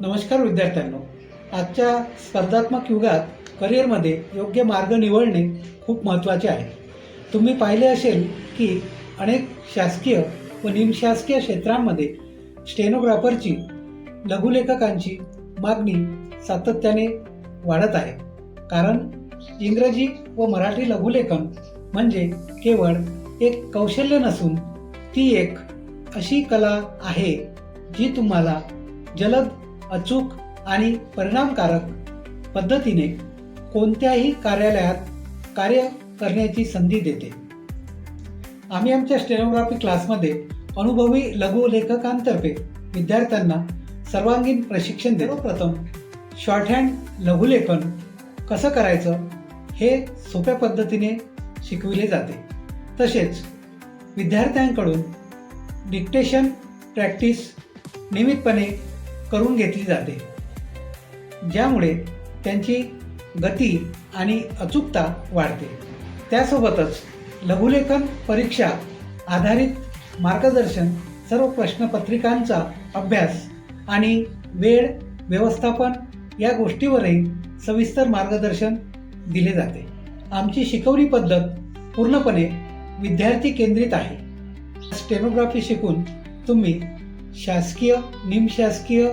नमस्कार विद्यार्थ्यांनो. आजच्या स्पर्धात्मक युगात करिअरमध्ये योग्य मार्ग निवडणे खूप महत्त्वाचे आहे. तुम्ही पाहिले असेल की अनेक शासकीय व निमशासकीय क्षेत्रांमध्ये स्टेनोग्राफरची लघुलेखकांची मागणी सातत्याने वाढत आहे. कारण इंग्रजी व मराठी लघुलेखन म्हणजे केवळ एक कौशल्य नसून ती एक अशी कला आहे जी तुम्हाला जलद अचूक आणि परिणामकारक पद्धतीने कोणत्याही कार्यालयात कार्य करण्याची संधी देते. आम्ही आमच्या स्टेनोग्राफी क्लासमध्ये अनुभवी लघुलेखकांतर्फे विद्यार्थ्यांना सर्वांगीण प्रशिक्षण देतो. प्रथम शॉर्टहँड लघुलेखन कसं करायचं हे सोप्या पद्धतीने शिकविले जाते. तसेच विद्यार्थ्यांकडून डिक्टेशन प्रॅक्टिस नियमितपणे करून घेतली जाते. ज्यामुळे त्यांची गती आणि अचूकता वाढते. त्यासोबतच लघुलेखन परीक्षा आधारित मार्गदर्शन सर्व प्रश्नपत्रिकांचा अभ्यास आणि वेळ व्यवस्थापन या गोष्टीवरही सविस्तर मार्गदर्शन दिले जाते. आमची शिकवणी पद्धत पूर्णपणे विद्यार्थी केंद्रित आहे. स्टेनोग्राफी शिकून तुम्ही शासकीय निमशासकीय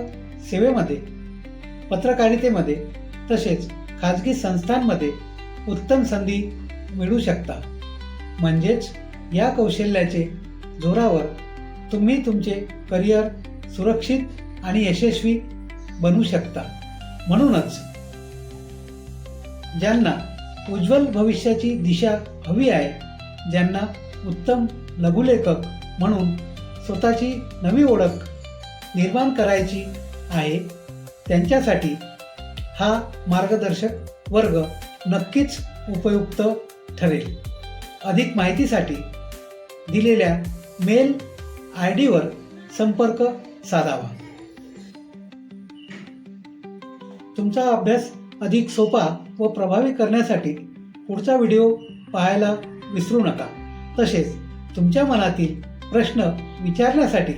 सेवेमध्ये पत्रकारितेमध्ये तसेच खाजगी संस्थांमध्ये उत्तम संधी मिळू शकता. म्हणजेच या कौशल्याचे जोरावर तुम्ही तुमचे करिअर सुरक्षित आणि यशस्वी बनवू शकता. म्हणूनच ज्यांना उज्ज्वल भविष्याची दिशा हवी आहे ज्यांना उत्तम लघुलेखक म्हणून स्वतःची नवी ओळख निर्माण करायची आहे त्यांच्यासाठी हा मार्गदर्शक वर्ग नक्कीच उपयुक्त ठरेल. अधिक माहितीसाठी दिलेल्या मेल आय डीवर संपर्क साधावा. तुमचा अभ्यास अधिक सोपा व प्रभावी करण्यासाठी पुढचा व्हिडिओ पाहायला विसरू नका. तसेच तुमच्या मनातील प्रश्न विचारण्यासाठी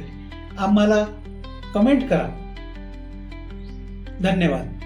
आम्हाला कमेंट करा. धन्यवाद.